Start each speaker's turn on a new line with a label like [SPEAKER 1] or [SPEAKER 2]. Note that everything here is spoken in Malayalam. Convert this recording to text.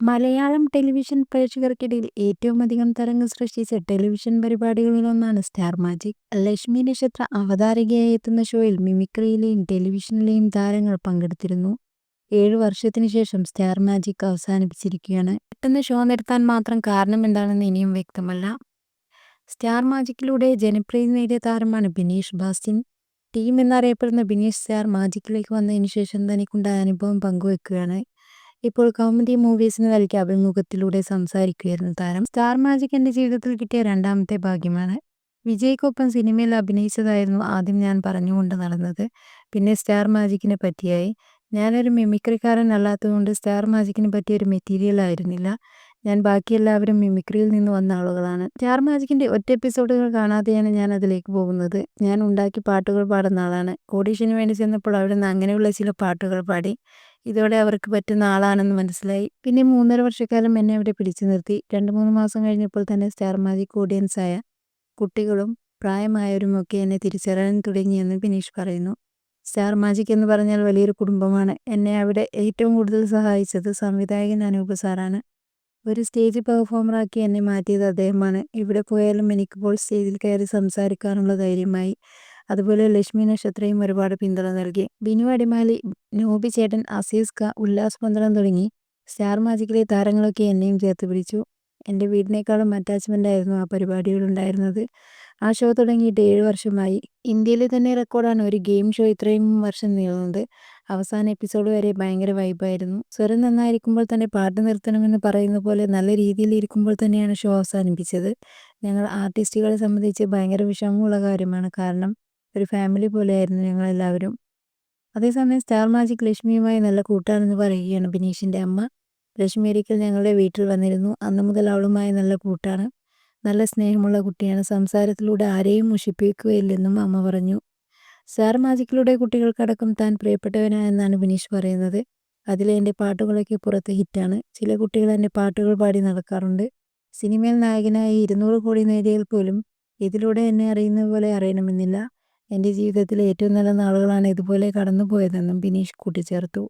[SPEAKER 1] മലയാളം ടെലിവിഷൻ പ്രേക്ഷകർക്കിടയിൽ ഏറ്റവും അധികം തരംഗം സൃഷ്ടിച്ച ടെലിവിഷൻ പരിപാടികളിലൊന്നാണ് സ്റ്റാർ മാജിക്. ലക്ഷ്മി നക്ഷത്ര അവതാരകയായി എത്തുന്ന ഷോയിൽ മിമിക്രിയിലെയും ടെലിവിഷനിലെയും താരങ്ങൾ പങ്കെടുത്തിരുന്നു. ഏഴു വർഷത്തിനു ശേഷം സ്റ്റാർ മാജിക് അവസാനിപ്പിച്ചിരിക്കുകയാണ്. പെട്ടെന്ന് ഷോ നിർത്താൻ മാത്രം കാരണം എന്താണെന്ന് ഇനിയും വ്യക്തമല്ല. സ്റ്റാർ മാജിക്കിലൂടെ ജനപ്രീതി നേടിയ താരമാണ് ബിനീഷ് ബാസ്റ്റിൻ. ടീം എന്നറിയപ്പെടുന്ന ബിനീഷ് സ്റ്റാർ മാജിക്കിലേക്ക് വന്നതിന് ശേഷം തനിക്കുണ്ടായ അനുഭവം പങ്കുവെക്കുകയാണ്. ഇപ്പോൾ കൗമുദി മൂവീസിന് നൽകിയ അഭിമുഖത്തിലൂടെ സംസാരിക്കുകയായിരുന്നു താരം. സ്റ്റാർ മാജിക് എന്റെ ജീവിതത്തിൽ കിട്ടിയ രണ്ടാമത്തെ ഭാഗ്യമാണ്. വിജയ്ക്കൊപ്പം സിനിമയിൽ അഭിനയിച്ചതായിരുന്നു ആദ്യം ഞാൻ പറഞ്ഞുകൊണ്ട് നടന്നത്. പിന്നെ സ്റ്റാർ മാജിക്കിനെ പറ്റിയായി. ഞാനൊരു മിമിക്രിക്കാരൻ അല്ലാത്തതുകൊണ്ട് സ്റ്റാർ മാജിക്കിനെ പറ്റിയ ഒരു മെറ്റീരിയൽ ആയിരുന്നില്ല. ഞാൻ ബാക്കി എല്ലാവരും മിമിക്രിയിൽ നിന്ന് വന്ന ആളുകളാണ്. സ്റ്റാർ മാജിക്കിന്റെ ഒറ്റ എപ്പിസോഡുകൾ കാണാതെയാണ് ഞാൻ അതിലേക്ക് പോകുന്നത്. ഞാൻ ഉണ്ടാക്കി പാട്ടുകൾ പാടുന്ന ആളാണ്. ഓഡീഷന് വേണ്ടി ചെന്നപ്പോൾ അവിടുന്ന് അങ്ങനെയുള്ള ചില പാട്ടുകൾ പാടി. ഇതോടെ അവർക്ക് പറ്റുന്ന ആളാണെന്ന് മനസ്സിലായി. പിന്നെ മൂന്നര വർഷക്കാലം എന്നെ അവിടെ പിടിച്ചു നിർത്തി. രണ്ട് മൂന്ന് മാസം കഴിഞ്ഞപ്പോൾ തന്നെ സ്റ്റാർ മാജിക് ഓഡിയൻസായ കുട്ടികളും പ്രായമായവരുമൊക്കെ എന്നെ തിരിച്ചറിയാൻ തുടങ്ങിയെന്ന് ബിനീഷ് പറയുന്നു. സ്റ്റാർ മാജിക് എന്ന് പറഞ്ഞാൽ വലിയൊരു കുടുംബമാണ്. എന്നെ അവിടെ ഏറ്റവും കൂടുതൽ സഹായിച്ചത് സംവിധായകൻ അനൂപ് സാറാണ്. ഒരു സ്റ്റേജ് പെർഫോമറാക്കി എന്നെ മാറ്റിയത് അദ്ദേഹമാണ്. എവിടെ പോയാലും എനിക്കിപ്പോൾ സ്റ്റേജിൽ കയറി സംസാരിക്കാനുള്ള ധൈര്യമായി. അതുപോലെ ലക്ഷ്മി നക്ഷത്രയും ഒരുപാട് പിന്തുണ നൽകി. ബിനു അടിമാലി, നോബി ചേട്ടൻ, അസീസ് ക ഉല്ലാസ് പന്തളം തുടങ്ങി സ്റ്റാർ മാജിക്കിലെ താരങ്ങളൊക്കെ എന്നെയും ചേർത്ത് പിടിച്ചു. എന്റെ വീടിനേക്കാളും അറ്റാച്ച്മെന്റായിരുന്നു ആ പരിപാടികളുണ്ടായിരുന്നത് ആ ഷോ തുടങ്ങിയിട്ട് ഏഴ് വർഷമായി. ഇന്ത്യയിലെ തന്നെ റെക്കോർഡാണ് ഒരു ഗെയിം ഷോ ഇത്രയും വർഷം നീളുന്നത്. അവസാന എപ്പിസോഡ് വരെ ഭയങ്കര വൈബായിരുന്നു. സ്വരം നന്നായിരിക്കുമ്പോൾ തന്നെ പാട്ട് നിർത്തണമെന്ന് പറയുന്ന പോലെ നല്ല രീതിയിൽ ഇരിക്കുമ്പോൾ തന്നെയാണ് ഷോ അവസാനിപ്പിച്ചത്. ഞങ്ങൾ ആർട്ടിസ്റ്റുകളെ സംബന്ധിച്ച് ഭയങ്കര വിഷമമുള്ള കാര്യമാണ്. കാരണം ഒരു ഫാമിലി പോലെയായിരുന്നു ഞങ്ങളെല്ലാവരും. അതേസമയം സ്റ്റാർ മാജിക് ലക്ഷ്മിയുമായി നല്ല കൂട്ടാണെന്ന് പറയുകയാണ് ബിനീഷിന്റെ അമ്മ. ലക്ഷ്മി ഒരിക്കൽ ഞങ്ങളുടെ വീട്ടിൽ വന്നിരുന്നു. അന്ന് മുതൽ അവളുമായി നല്ല കൂട്ടാണ്. നല്ല സ്നേഹമുള്ള കുട്ടിയാണ്. സംസാരത്തിലൂടെ ആരെയും മുഷിപ്പിക്കുകയില്ലെന്നും അമ്മ പറഞ്ഞു. സ്റ്റാർ മാജിക്കിലൂടെ കുട്ടികൾക്കടക്കം താൻ പ്രിയപ്പെട്ടവനായെന്നാണ് ബിനീഷ് പറയുന്നത്. അതിലെ എന്റെ പാട്ടുകളൊക്കെ പുറത്ത് ഹിറ്റാണ്. ചില കുട്ടികൾ എന്റെ പാട്ടുകൾ പാടി നടക്കാറുണ്ട്. സിനിമയിൽ നായകനായി ഇരുന്നൂറ് കോടി നേടിയാൽ പോലും ഇതിലൂടെ എന്നെ അറിയുന്ന പോലെ അറിയണമെന്നില്ല. എന്റെ ജീവിതത്തിലെ ഏറ്റവും നല്ല നാളുകളാണ് ഇതുപോലെ കടന്നുപോയതെന്നും ബിനീഷ് കൂട്ടിച്ചേർത്തു.